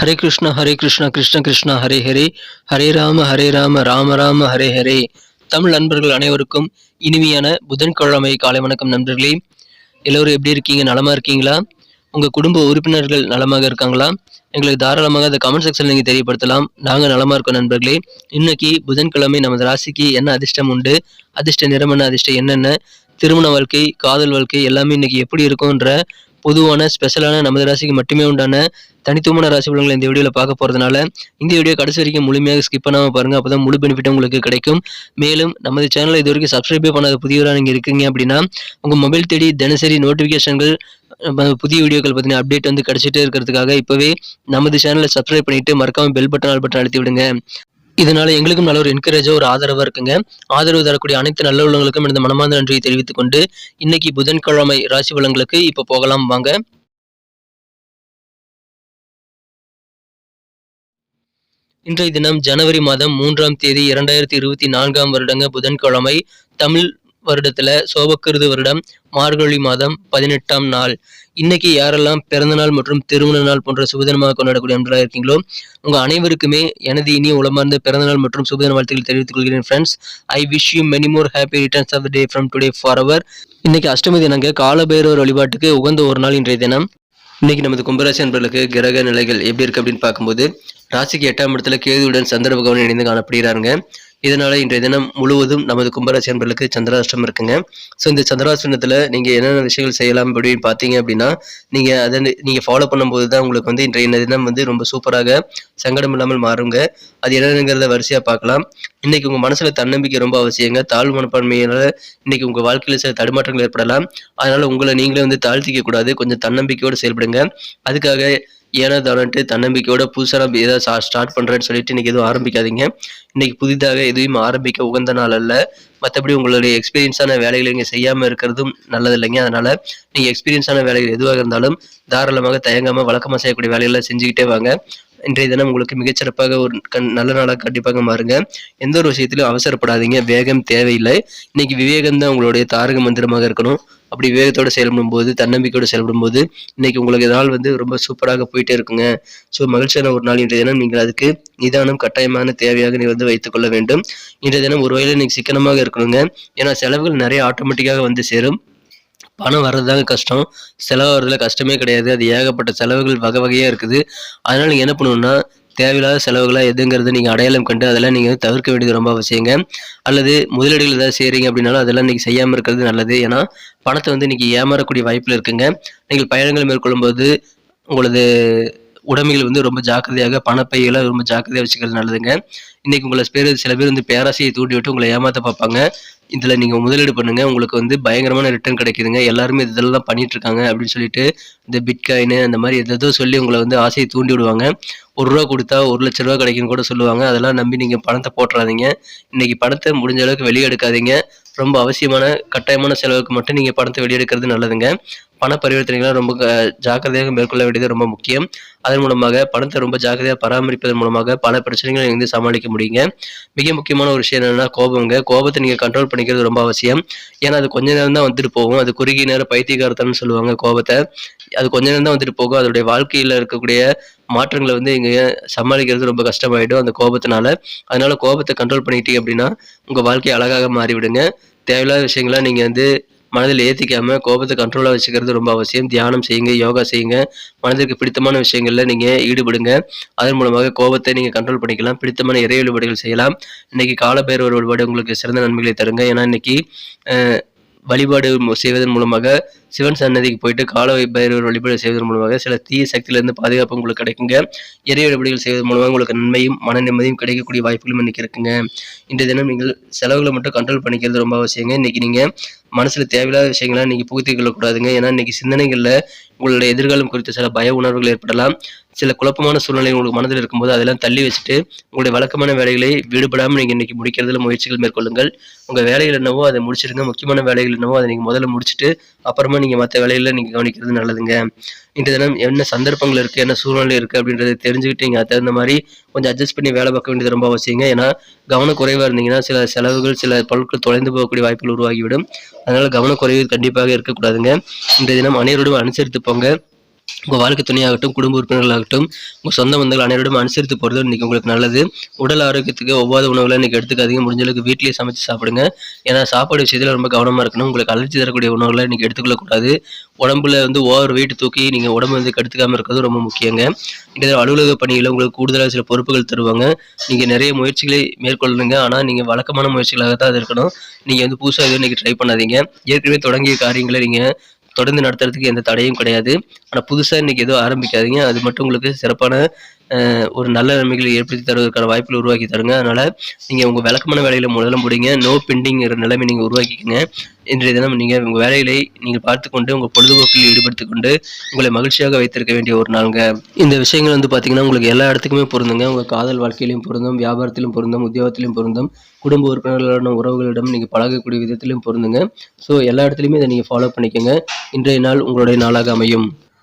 ஹரே கிருஷ்ண ஹரே கிருஷ்ணா கிருஷ்ண கிருஷ்ண ஹரே ஹரே. ஹரே ராம ஹரே ராம ராம ராம ஹரே ஹரே. தமிழ் நண்பர்கள் அனைவருக்கும் இனிமையான புதன்கிழமை காலை வணக்கம் நண்பர்களே. எல்லோரும் எப்படி இருக்கீங்க? நலமாக இருக்கீங்களா? உங்கள் குடும்ப உறுப்பினர்கள் நலமாக இருக்காங்களா? எங்களுக்கு தாராளமாக அந்த கமெண்ட் செக்ஷனில் நீங்கள் தெரியப்படுத்தலாம். நாங்கள் நலமாக இருக்கோம் நண்பர்களே. இன்னைக்கு புதன்கிழமை நமது ராசிக்கு என்ன அதிர்ஷ்டம் உண்டு? அதிர்ஷ்ட நிறம் என்ன அதிர்ஷ்டம் என்னென்ன? திருமண வாழ்க்கை காதல் வாழ்க்கை எல்லாமே இன்னைக்கு எப்படி இருக்கும்ன்ற பொதுவான ஸ்பெஷலான நமது ராசிக்கு மட்டுமே உண்டான தனித்துவமான ராசி பலன்களை இந்த வீடியோவில் பார்க்க போகிறதுனால இந்த வீடியோ கடைசி வரைக்கும் முழுமையாக ஸ்கிப் பண்ணாமல் பாருங்கள் அப்போ தான் முழு பெனிஃபிட் உங்களுக்கு கிடைக்கும். மேலும் நமது சேனலை இது வரைக்கும் சப்ஸ்கிரைபே பண்ணாத புதியவராக நீங்கள் இருக்கீங்க அப்படின்னா உங்கள் மொபைல் தேடி தினசரி நோட்டிஃபிகேஷன்கள் புதிய வீடியோக்கள் பார்த்தீங்கன்னா அப்டேட் வந்து கிடச்சிட்டே இருக்கிறதுக்காக இப்போவே நமது சேனலை சப்ஸ்கிரைப் பண்ணிவிட்டு மறக்காமல் பெல் பட்டன் ஆல் பட்டன் அழுத்தி விடுங்க. எங்களுக்கும் நல்ல ஒரு என்கரேஜாக ஒரு ஆதரவாக இருக்குங்க. ஆதரவு தரக்கூடிய அனைத்து நல்ல உள்ளவங்களுக்கும் இந்த மனமார்ந்த நன்றியை தெரிவித்துக் கொண்டு இன்னைக்கு புதன்கிழமை ராசி பலன்களுக்கு இப்போ போகலாம் வாங்க. இன்றைய தினம் ஜனவரி மாதம் மூன்றாம் தேதி இரண்டாயிரத்தி இருபத்தி நான்காம் வருடங்க புதன்கிழமை தமிழ் வருடத்துல சோபக்கிருது வருடம் மார்கழி மாதம் பதினெட்டாம் நாள். இன்னைக்கு யாரெல்லாம் பிறந்தநாள் மற்றும் திருமண நாள் போன்ற சுபதினமாக கொண்டாடக்கூடிய நண்பர்களாக இருக்கீங்களோ உங்க அனைவருக்குமே எனது இனிய உளமார்ந்த பிறந்தநாள் மற்றும் சுபதின வாழ்த்துக்கள் தெரிவித்துக் கொள்கிறேன் friends I wish you many more happy returns of day from today for அவர் இன்னைக்கு அஷ்டமி தினங்க காலபைரவர் வழிபாட்டுக்கு உகந்த ஒரு நாள் இன்றைய தினம். இன்னைக்கு நமது கும்பராசி நண்பர்களுக்கு கிரக நிலைகள் எப்படி இருக்கு அப்படின்னு பார்க்கும்போது ராசிக்கு எட்டாம் இடத்துல கேதுவுடன் சந்திர பகவான் இணைந்து காணப்படுகிறாருங்க. இதனால இன்றைய தினம் முழுவதும் நமது கும்பராசி நண்பர்களுக்கு சந்திராஷ்டம் இருக்குங்க. ஸோ இந்த சந்திராஷ்டமத்தில் நீங்கள் என்னென்ன விஷயங்கள் செய்யலாம் அப்படின்னு பார்த்தீங்க அப்படின்னா நீங்கள் அதை நீங்கள் ஃபாலோ பண்ணும்போது தான் உங்களுக்கு வந்து இன்றைய தினம் வந்து ரொம்ப சூப்பராக சங்கடம் இல்லாமல் மாறுங்க. அது என்னங்கிறத வரிசையாக பார்க்கலாம் இன்னைக்கு உங்கள் மனசில் தன்னம்பிக்கை ரொம்ப அவசியங்க. தாழ்வு மனப்பான்மையினால இன்னைக்கு உங்கள் வாழ்க்கையில் சில தடுமாற்றங்கள் ஏற்படலாம். அதனால உங்களை நீங்களே வந்து தாழ்த்திக்க கூடாது. கொஞ்சம் தன்னம்பிக்கையோடு செயல்படுங்க. அதுக்காக ஏன்னா தானன்ட்டு தன்னம்பிக்கையோட புதுசாக ஏதாவது ஸ்டார்ட் பண்ணுறேன்னு சொல்லிட்டு இன்றைக்கி எதுவும் ஆரம்பிக்காதீங்க. இன்றைக்கி புதிதாக எதுவும் ஆரம்பிக்க உகந்த நாள் அல்ல. மற்றபடி உங்களுடைய எக்ஸ்பீரியன்ஸான வேலைகளை நீங்கள் செய்யாமல் இருக்கிறதும் நல்லது இல்லைங்க அதனால் நீங்கள் எக்ஸ்பீரியன்ஸான வேலைகள் எதுவாக இருந்தாலும் தாராளமாக தயங்காமல் வழக்கமாக செய்யக்கூடிய வேலைகளை செஞ்சுக்கிட்டே வாங்க. இன்றைய தினம் உங்களுக்கு மிகச்சிறப்பாக ஒரு கண் நல்ல நாளாக கண்டிப்பாக மாறுங்க. எந்த ஒரு விஷயத்திலும் அவசரப்படாதீங்க. வேகம் தேவையில்லை. இன்னைக்கு விவேகம் தான் உங்களுடைய தாரக மந்திரமாக இருக்கணும். அப்படி வேகத்தோடு செயல்படும் போது தன்னம்பிக்கையோடு செயல்படும் போது இன்னைக்கு உங்களுக்கு நாள் வந்து ரொம்ப சூப்பராக போயிட்டே இருக்குங்க. ஸோ மகிழ்ச்சியான ஒரு நாள் இன்றைய தினம். நீங்கள் அதுக்கு நிதானம் கட்டாயமான தேவையாக நீ வந்து வைத்துக்கொள்ள வேண்டும். இன்றைய தினம் ஒரு வகையில் நீங்கள் சிக்கனமாக இருக்கணுங்க. ஏன்னா செலவுகள் நிறைய ஆட்டோமேட்டிக்காக வந்து சேரும். பணம் வர்றதுதாங்க கஷ்டம். செலவு வர்றதுல கஷ்டமே கிடையாது. அது ஏகப்பட்ட செலவுகள் வகை வகையாக இருக்குது. அதனால் நீங்கள் என்ன பண்ணணும்னா தேவையில்லாத செலவுகளாக எதுங்கிறது நீங்கள் அடையாளம் கண்டு அதெல்லாம் நீங்கள் தவிர்க்க வேண்டியது ரொம்ப அவசியங்க. அல்லது முதலீடுகள் ஏதாவது செய்கிறீங்க அப்படின்னாலும் அதெல்லாம் நீங்கள் செய்யாமல் இருக்கிறது நல்லது. ஏன்னா பணத்தை வந்து இன்றைக்கி ஏமாறக்கூடிய வாய்ப்பில் இருக்குங்க. நீங்கள் பயணங்கள் மேற்கொள்ளும்போது உங்களது உடைமைகள் வந்து ரொம்ப ஜாக்கிரதையாக பணப்பைகளை ரொம்ப ஜாக்கிரதையாக வச்சுக்கிறது நல்லதுங்க. இன்னைக்கு உங்களை பேர் சில பேர் வந்து பேராசையை தூண்டி விட்டு உங்களை ஏமாற்ற பார்ப்பாங்க. இதில் நீங்கள் முதலீடு பண்ணுங்கள் உங்களுக்கு வந்து பயங்கரமான ரிட்டர்ன் கிடைக்குதுங்க. எல்லாருமே இதெல்லாம் தான் பண்ணிகிட்ருக்காங்க அப்படின்னு சொல்லிட்டு இந்த பிட்காயின் அந்த மாதிரி எதோ சொல்லி உங்களை வந்து ஆசையை தூண்டி விடுவாங்க. ஒரு ரூபா கொடுத்தா ஒரு லட்ச ரூபா கிடைக்குன்னு கூட சொல்லுவாங்க. அதெல்லாம் நம்பி நீங்கள் பணத்தை போட்டுறாதீங்க. இன்னைக்கு பணத்தை முடிஞ்ச அளவுக்கு வெளியே எடுக்காதீங்க ரொம்ப அவசியமான கட்டாயமான செலவுக்கு மட்டும் நீங்கள் பணத்தை வெளியெடுக்கிறது நல்லதுங்க. பண பரிவர்த்தனைகளை ரொம்ப க- ஜாக்கிரதையாக மேற்கொள்ள வேண்டியது ரொம்ப முக்கியம். அதன் மூலமாக பணத்தை ரொம்ப ஜாக்கிரதையாக பராமரிப்பதன் மூலமாக பல பிரச்சனைகளை வந்து சமாளிக்க முடியுங்க? மிக முக்கியமான ஒரு விஷயம் என்னென்னா கோபங்க. கோபத்தை நீங்கள் கண்ட்ரோல் பண்ணிக்கிறது ரொம்ப அவசியம். ஏன்னா அது கொஞ்ச நேரம் தான் வந்துட்டு போகும். அது குறுகிய நேரம் பைத்தியகாரத்தம்னு சொல்லுவாங்க கோபத்தை. அது கொஞ்ச நேரம் தான் வந்துட்டு போகும். அதோடைய வாழ்க்கையில் இருக்கக்கூடிய மாற்றங்களை வந்து இங்கே சமாளிக்கிறது ரொம்ப கஷ்டமாயிடும் அந்த கோபத்தினால. அதனால கோபத்தை கண்ட்ரோல் பண்ணிட்டீங்க அப்படின்னா உங்கள் வாழ்க்கை அழகாக மாறிவிடுங்க. தேவையில்லாத விஷயங்களை நீங்கள் வந்து மனதில் ஏற்றிக்காம கோபத்தை கண்ட்ரோலாக வச்சுக்கிறது ரொம்ப அவசியம். தியானம் செய்யுங்க யோகா செய்யுங்க. மனதிற்கு பிடித்தமான விஷயங்களில் நீங்கள் ஈடுபடுங்க. அதன் மூலமாக கோபத்தை நீங்கள் கண்ட்ரோல் பண்ணிக்கலாம். பிடித்தமான இறை வழிபாடுகள் செய்யலாம். இன்னைக்கு காலபைரவர் வழிபாடு உங்களுக்கு சிறந்த நன்மைகளை தருங்க. ஏன்னா இன்னைக்கு வழிபாடு செய்வதன் மூலமாக சிவன் சன்னதிக்கு போயிட்டு கால பைரவர் வழிபாடு செய்வதன் மூலமாக சில தீய சக்தியிலிருந்து பாதுகாப்பு உங்களுக்கு கிடைக்குங்க. இறை வழிபாடுகள் செய்வதன் மூலமாக உங்களுக்கு நன்மையும் மன நிம்மதியும் கிடைக்கக்கூடிய வாய்ப்புகளும் இன்னைக்கு இருக்குங்க. இன்றைய தினம் நீங்கள் செலவுகளை மட்டும் கண்ட்ரோல் பண்ணிக்கிறது ரொம்ப அவசியங்க. இன்னைக்கு நீங்கள் மனசில் தேவையில்லாத விஷயங்களை நீங்கள் புகுத்திக் கொள்ளக்கூடாதுங்க. ஏன்னா இன்னைக்கு சிந்தனைகளில் உங்களுடைய எதிர்காலம் குறித்த சில பய உணர்வுகள் ஏற்படலாம். சில குழப்பமான சூழ்நிலை உங்களுக்கு மனதில் இருக்கும்போது அதெல்லாம் தள்ளி வச்சுட்டு உங்களுடைய வழக்கமான வேலைகளை விடுபடாமல் நீங்கள் இன்னைக்கு முடிக்கிறதுல முயற்சிகள் மேற்கொள்ளுங்கள். உங்கள் வேலைகள் என்னவோ அதை முடிச்சிடுங்க. முக்கியமான வேலைகள் என்னவோ அதை நீங்கள் முதல்ல முடிச்சுட்டு அப்புறமா நீங்கள் மற்ற வேலைகளை நீங்கள் கவனிக்கிறது நல்லதுங்க. இன்றைய தினம் என்ன சந்தர்ப்பங்கள் இருக்குது என்ன சூழ்நிலை இருக்குது அப்படின்றத தெரிஞ்சுக்கிட்டு நீங்கள் அது தகுந்த மாதிரி கொஞ்சம் அட்ஜஸ்ட் பண்ணி வேலை பார்க்க வேண்டியது ரொம்ப அவசியங்க. ஏன்னா கவனக்குறைவாக இருந்தீங்கன்னா சில செலவுகள் சில பொருட்கள் தொலைந்து போகக்கூடிய வாய்ப்புகள் உருவாகிவிடும். அதனால் கவனக்குறைவு கண்டிப்பாக இருக்கக்கூடாதுங்க. இன்றைய தினம் அனைவரோடும் அனுசரித்து போங்க. உங்கள் வாழ்க்கை துணையாகட்டும் குடும்ப உறுப்பினர்களாகட்டும் உங்கள் சொந்த பந்தங்கள் அனைவரும் அனுசரித்து போகிறது இன்றைக்கி உங்களுக்கு நல்லது. உடல் ஆரோக்கியத்துக்கு ஒவ்வாத உணவுகளை இன்றைக்கி எடுத்துக்காதீங்க. முடிஞ்ச அளவுக்கு வீட்டிலேயே சமைச்சு சாப்பிடுங்க. ஏன்னா சாப்பாடு விஷயத்தில் ரொம்ப கவனமாக இருக்கணும். உங்களுக்கு அலர்ஜி தரக்கூடிய உணவுகளை இன்றைக்கி எடுத்துக்கொள்ளக்கூடாது. உடம்புல வந்து ஓவர் வெயிட் தூக்கி நீங்கள் உடம்பு வந்து கெடுத்துக்காமல் இருக்கிறது ரொம்ப முக்கியங்க. இந்த அலுவலக பணியில் உங்களுக்கு கூடுதலாக சில பொறுப்புகள் தருவாங்க. நீங்கள் நிறைய முயற்சிகளை மேற்கொள்ளுங்க ஆனால் நீங்கள் வழக்கமான முயற்சிகளாக தான் அது இருக்கணும். நீங்கள் வந்து புதுசாக எதுவும் இன்றைக்கி ட்ரை பண்ணாதீங்க. ஏற்கனவே தொடங்கிய காரியங்களை நீங்கள் தொடர்ந்து நடத்துறதுக்கு எந்த தடையும் கிடையாது. ஆனால் புதுசாக இன்றைக்கி எதுவும் ஆரம்பிக்காதீங்க. அது மட்டும் உங்களுக்கு சிறப்பான ஒரு நல்ல நன்மைகளை ஏற்படுத்தி தருவதற்கான வாய்ப்புகள் உருவாக்கி தருங்க. அதனால் நீங்கள் உங்கள் விளக்கமான வேலையில் முதல்ல முடிங்க. நோ பெண்டிங்கிற நிலைமை நீங்கள் உருவாக்கிக்கங்க. இன்றைய தினம் நீங்கள் உங்கள் வேலைகளை நீங்கள் பார்த்துக்கொண்டு உங்கள் பொழுதுபோக்கில் ஈடுபடுத்திக் கொண்டு உங்களை மகிழ்ச்சியாக வைத்திருக்க வேண்டிய ஒரு நாளுங்க. இந்த விஷயங்கள் வந்து பார்த்தீங்கன்னா உங்களுக்கு எல்லா இடத்துக்குமே பொருந்துங்க. உங்கள் காதல் வாழ்க்கையிலும் பொருந்தும் வியாபாரத்திலும் பொருந்தும் உத்தியோகத்திலும் பொருந்தும் குடும்ப உறுப்பினர்களான உறவுகளிடம் நீங்கள் பழகக்கூடிய விதத்திலும் பொருந்துங்க. ஸோ எல்லா இடத்துலையுமே இதை நீங்கள் ஃபாலோ பண்ணிக்கோங்க. இன்றைய நாள் உங்களுடைய நாளாக அமையும்.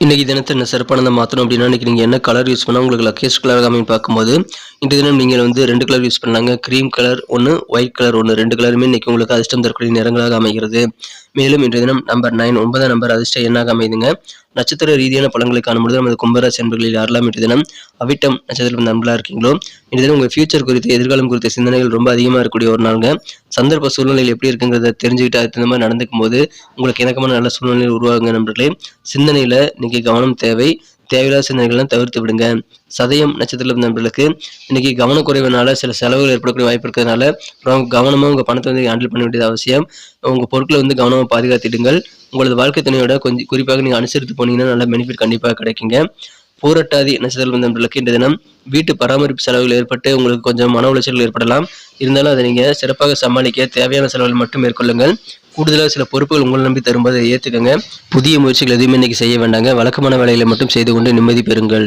இன்றைக்கி தினத்தை என்ன சிறப்பானதை மாற்றணும் அப்படின்னா இன்றைக்கி நீங்கள் என்ன கலர் யூஸ் பண்ணால் உங்களுக்கு லக்கேஜ் கலர் அமைன்னு பார்க்கும்போது இன்றைய தினம் நீங்கள் வந்து ரெண்டு கலர் யூஸ் பண்ணாங்க க்ரீம் கலர் ஒன்று ஒயிட் கலர் ஒன்று ரெண்டு கலருமே இன்றைக்கி உங்களுக்கு அதிர்ஷ்டம் தரக்கூடிய நிறங்களாக அமைகிறது. மேலும் இன்றைய தினம் நம்பர் நைன் ஒன்பதாம் நம்பர் அதிர்ஷ்டம் என்னாக அமைதுங்க நட்சத்திர ரீதியான பழங்களை காணும்பொழுது நமது கும்பராசி என்பர்களில் யாரெல்லாம் இன்றைய தினம் அவிட்டம் நட்சத்திரம் நண்பர்களாக இருக்கீங்களோ இன்றைய தினம் உங்கள் ஃபியூச்சர் குறித்து எதிர்காலம் குறித்த சிந்தனைகள் ரொம்ப அதிகமாக இருக்கக்கூடிய ஒரு நாளுங்க. சந்தர்ப்ப சூழ்நிலையில் எப்படி இருக்குங்கிறத தெரிஞ்சுக்கிட்டு அதுக்கு மாதிரி நடந்துக்கும் போது உங்களுக்கு இணக்கமான நல்ல சூழ்நிலையில் உருவாகுங்க நண்பர்களே. சிந்தனையில் இன்னைக்கு கவனம் தேவை. தேவையில்லாத சிந்தனைகள்லாம் தவிர்த்து விடுங்க. சதயம் நட்சத்திரம் நண்பர்களுக்கு இன்னைக்கு கவனக்குறைவுனால சில செலவுகள் ஏற்படக்கூடிய வாய்ப்பு இருக்கிறதுனால அப்புறம் கவனமாக உங்கள் பணத்தை வந்து ஹேண்டில் பண்ண வேண்டியது அவசியம். உங்கள் பொருட்களை வந்து கவனமாக பாதுகாத்திடுங்கள். உங்களது வாழ்க்கை துணையோட கொஞ்சம் குறிப்பாக நீங்கள் அனுசரித்து போனீங்கன்னா நல்ல பெனிஃபிட் கண்டிப்பாக கிடைக்குங்க. பூரட்டாதி நட்சத்திரம் நண்பர்களுக்கு இந்த தினம் வீட்டு பராமரிப்பு செலவுகள் ஏற்பட்டு உங்களுக்கு கொஞ்சம் மன உளைச்சல்கள் ஏற்படலாம். இருந்தாலும் அதை நீங்கள் சிறப்பாக சமாளிக்க தேவையான செலவுகள் மட்டும் மேற்கொள்ளுங்கள். கூடுதலாக சில பொறுப்புகள் உங்களை நம்பி தரும்போது ஏற்றுக்கங்க புதிய முயற்சிகள் எதுவுமே இன்னைக்கு செய்ய வேண்டாங்க. வழக்கமான வேலைகளை மட்டும் செய்து கொண்டு நிம்மதி பெறுங்கள்.